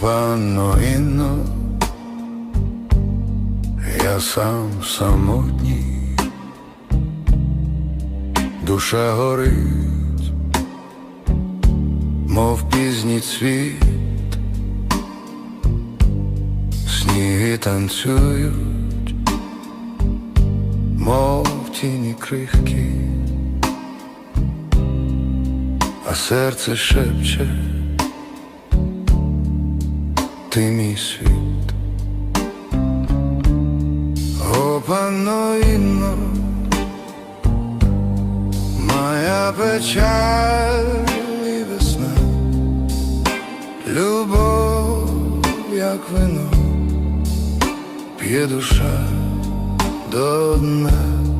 панно Інно, я сам самотній, душа горить, мов пізній цвіт, сніги танцюють, мов тіні крихкі, а серце шепче ти мій світ. О, панно Інно, моя печаль і весна, любов, як вино, п'є душа до дна.